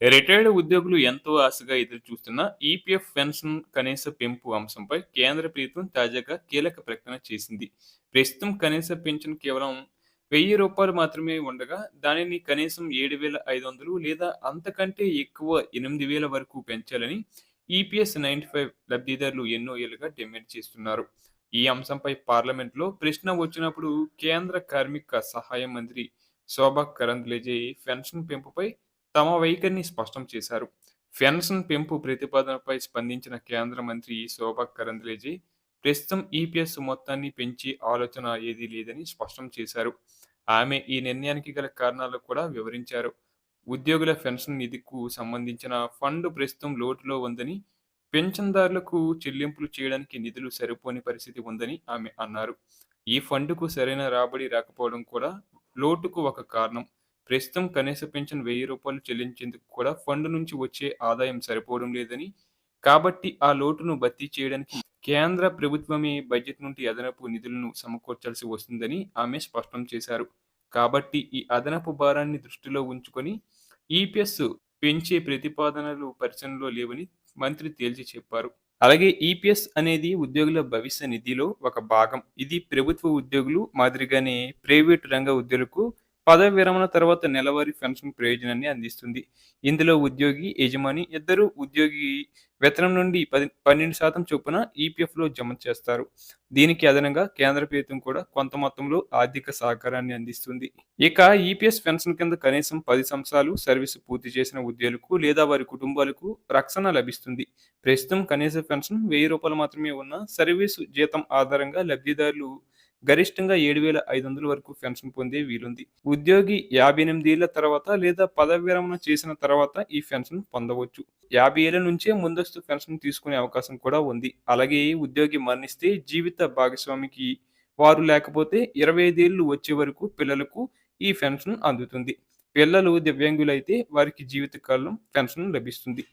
Retired ఉద్యోగులు ఎంతో ఆశగా ఎదురుచూస్తున్న ఈపీఎఫ్ పెన్షన్ కనీస పెంపు అంశంపై కేంద్ర ప్రభుత్వం తాజాగా కీలక ప్రకటన చేసింది. ప్రస్తుతం కనీస పెన్షన్ కేవలం వెయ్యి రూపాయలు మాత్రమే ఉండగా దానిని కనీసం ఏడు వేల ఐదు వందలు లేదా అంతకంటే ఎక్కువ ఎనిమిది వేల వరకు పెంచాలని ఈపీఎస్ నైన్టీ ఫైవ్ లబ్ధిదారులు ఎన్నో ఏళ్ళుగా డిమాండ్ చేస్తున్నారు. ఈ అంశంపై పార్లమెంట్లో ప్రశ్న వచ్చినప్పుడు కేంద్ర కార్మిక సహాయ మంత్రి శోభా కరంద్లేజే పెన్షన్ పెంపుపై తమ వైఖరిని స్పష్టం చేశారు. పెన్షన్ పెంపు ప్రతిపాదనపై స్పందించిన కేంద్ర మంత్రి శోభా కరంద్లేజీ ప్రస్తుతం ఈపీఎస్ మొత్తాన్ని పెంచే ఆలోచన ఏదీ లేదని స్పష్టం చేశారు. ఆమె ఈ నిర్ణయానికి గల కారణాలు కూడా వివరించారు. ఉద్యోగుల పెన్షన్ నిధికు సంబంధించిన ఫండ్ ప్రస్తుతం లోటులో ఉందని పెన్షన్దారులకు చెల్లింపులు చేయడానికి నిధులు సరిపోని పరిస్థితి ఉందని ఆమె అన్నారు. ఈ ఫండ్కు సరైన రాబడి రాకపోవడం కూడా లోటుకు ఒక కారణం. ప్రస్తుతం కనీస పెన్షన్ వెయ్యి రూపాయలు చెల్లించేందుకు కూడా ఫండ్ నుంచి వచ్చే ఆదాయం సరిపోవడం లేదని కాబట్టి ఆ లోటును భర్తీ చేయడానికి కేంద్ర ప్రభుత్వమే బడ్జెట్ నుండి అదనపు నిధులను సమకూర్చాల్సి వస్తుందని ఆమె స్పష్టం చేశారు. కాబట్టి ఈ అదనపు భారాన్ని దృష్టిలో ఉంచుకొని ఈపీఎస్ పెంచే ప్రతిపాదనలు పరిశీలనలో లేవని మంత్రి తేల్చి చెప్పారు. అలాగే ఈపీఎస్ అనేది ఉద్యోగుల భవిష్య నిధిలో ఒక భాగం. ఇది ప్రభుత్వ ఉద్యోగులు మాదిరిగానే ప్రైవేటు రంగ ఉద్యోగులకు పదవి విరమణ తర్వాత నెలవారీ పెన్షన్ ప్రయోజనాన్ని అందిస్తుంది. ఇందులో ఉద్యోగి యజమాని ఇద్దరు ఉద్యోగి వేతనం నుండి పది పన్నెండు శాతం చొప్పున ఈపీఎఫ్లో జమ చేస్తారు. దీనికి అదనంగా కేంద్ర ప్రభుత్వం కూడా కొంత మొత్తంలో ఆర్థిక సహకారాన్ని అందిస్తుంది. ఇక ఈపీఎస్ పెన్షన్ కింద కనీసం పది సంవత్సరాలు సర్వీసు పూర్తి చేసిన ఉద్యోగులకు లేదా వారి కుటుంబాలకు రక్షణ లభిస్తుంది. ప్రస్తుతం కనీస పెన్షన్ వెయ్యి రూపాయలు మాత్రమే ఉన్న సర్వీసు జీతం ఆధారంగా లబ్ధిదారులు గరిష్టంగా ఏడు వేల ఐదు వందల వరకు పెన్షన్ పొందే వీలుంది. ఉద్యోగి యాభై ఎనిమిది ఏళ్ళ తర్వాత లేదా పదవి విరమణ చేసిన తర్వాత ఈ పెన్షన్ పొందవచ్చు. యాభై ఏళ్ళ నుంచే ముందస్తు పెన్షన్ తీసుకునే అవకాశం కూడా ఉంది. అలాగే ఉద్యోగి మరణిస్తే జీవిత భాగస్వామికి వారు లేకపోతే ఇరవై ఐదేళ్ళు వచ్చే వరకు పిల్లలకు ఈ పెన్షన్ అందుతుంది. పిల్లలు దివ్యాంగులైతే వారికి జీవితకాలం పెన్షన్ లభిస్తుంది.